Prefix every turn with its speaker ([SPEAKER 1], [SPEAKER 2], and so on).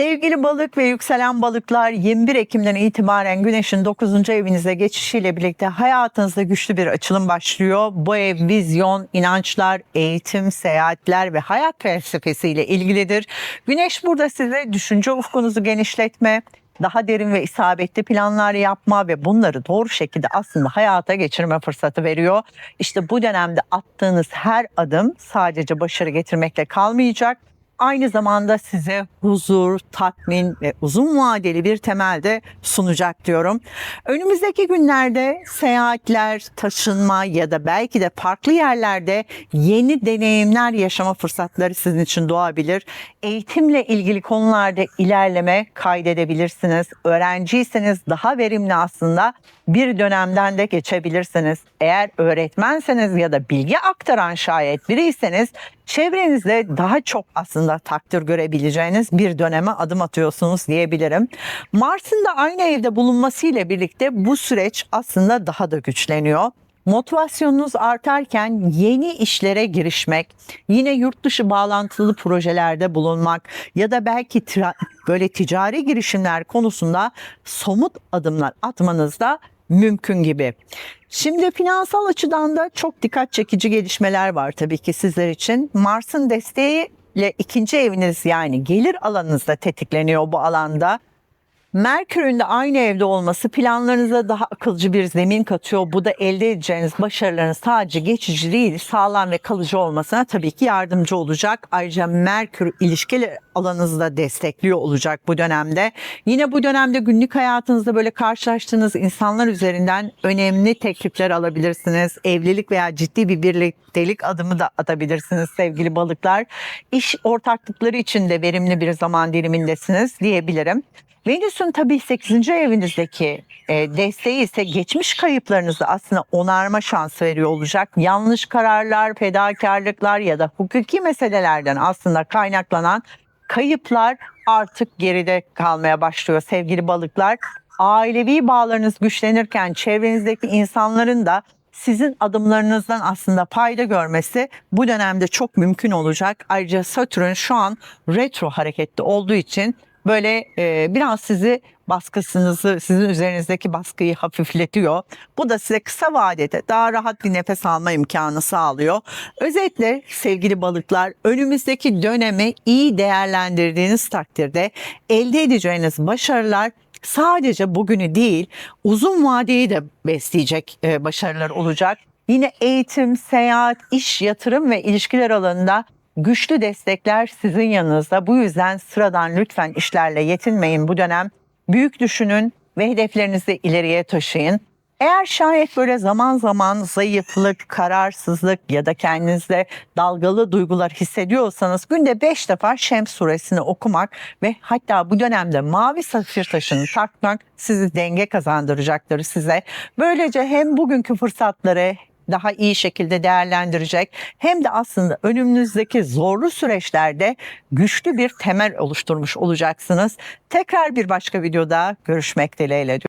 [SPEAKER 1] Sevgili balık ve yükselen balıklar 21 Ekim'den itibaren Güneş'in 9. evinize geçişiyle birlikte hayatınızda güçlü bir açılım başlıyor. Bu ev vizyon, inançlar, eğitim, seyahatler ve hayat felsefesiyle ilgilidir. Güneş burada size düşünce ufkunuzu genişletme, daha derin ve isabetli planlar yapma ve bunları doğru şekilde aslında hayata geçirme fırsatı veriyor. İşte bu dönemde attığınız her adım sadece başarı getirmekle kalmayacak aynı zamanda size huzur, tatmin ve uzun vadeli bir temelde sunacak diyorum. Önümüzdeki günlerde seyahatler, taşınma ya da belki de farklı yerlerde yeni deneyimler yaşama fırsatları sizin için doğabilir. Eğitimle ilgili konularda ilerleme kaydedebilirsiniz. Öğrenciyseniz daha verimli aslında bir dönemden de geçebilirsiniz. Eğer öğretmenseniz ya da bilgi aktaran şayet biriyseniz çevrenizde daha çok aslında takdir görebileceğiniz bir döneme adım atıyorsunuz diyebilirim. Mars'ın da aynı evde bulunmasıyla birlikte bu süreç aslında daha da güçleniyor. Motivasyonunuz artarken yeni işlere girişmek, yine yurt dışı bağlantılı projelerde bulunmak ya da belki böyle ticari girişimler konusunda somut adımlar atmanız da mümkün gibi. Şimdi finansal açıdan da çok dikkat çekici gelişmeler var tabii ki sizler için. Mars'ın desteğiyle ikinci eviniz yani gelir alanınızda tetikleniyor bu alanda. Merkür'ün de aynı evde olması planlarınıza daha akılcı bir zemin katıyor. Bu da elde edeceğiniz başarıların sadece geçici değil, sağlam ve kalıcı olmasına tabii ki yardımcı olacak. Ayrıca Merkür ilişkiler alanınızı da destekliyor olacak bu dönemde. Yine bu dönemde günlük hayatınızda böyle karşılaştığınız insanlar üzerinden önemli teklifler alabilirsiniz. Evlilik veya ciddi bir birliktelik adımı da atabilirsiniz sevgili balıklar. İş ortaklıkları için de verimli bir zaman dilimindesiniz diyebilirim. Venüs'ün tabii 8. evinizdeki e, desteği ise geçmiş kayıplarınızı aslında onarma şansı veriyor olacak. Yanlış kararlar, fedakarlıklar ya da hukuki meselelerden aslında kaynaklanan kayıplar artık geride kalmaya başlıyor sevgili balıklar. Ailevi bağlarınız güçlenirken çevrenizdeki insanların da sizin adımlarınızdan aslında fayda görmesi bu dönemde çok mümkün olacak. Ayrıca Satürn şu an retro hareketli olduğu için böyle e, biraz sizi baskısınızı, sizin üzerinizdeki baskıyı hafifletiyor. Bu da size kısa vadede daha rahat bir nefes alma imkanı sağlıyor. Özetle sevgili balıklar önümüzdeki dönemi iyi değerlendirdiğiniz takdirde elde edeceğiniz başarılar sadece bugünü değil uzun vadeyi de besleyecek e, başarılar olacak. Yine eğitim, seyahat, iş, yatırım ve ilişkiler alanında güçlü destekler sizin yanınızda. Bu yüzden sıradan lütfen işlerle yetinmeyin bu dönem. Büyük düşünün ve hedeflerinizi ileriye taşıyın. Eğer şayet böyle zaman zaman zayıflık, kararsızlık ya da kendinizde dalgalı duygular hissediyorsanız günde 5 defa Şems suresini okumak ve hatta bu dönemde mavi safir taşını takmak sizi denge kazandıracaktır size. Böylece hem bugünkü fırsatları daha iyi şekilde değerlendirecek hem de aslında önümüzdeki zorlu süreçlerde güçlü bir temel oluşturmuş olacaksınız. Tekrar bir başka videoda görüşmek dileğiyle.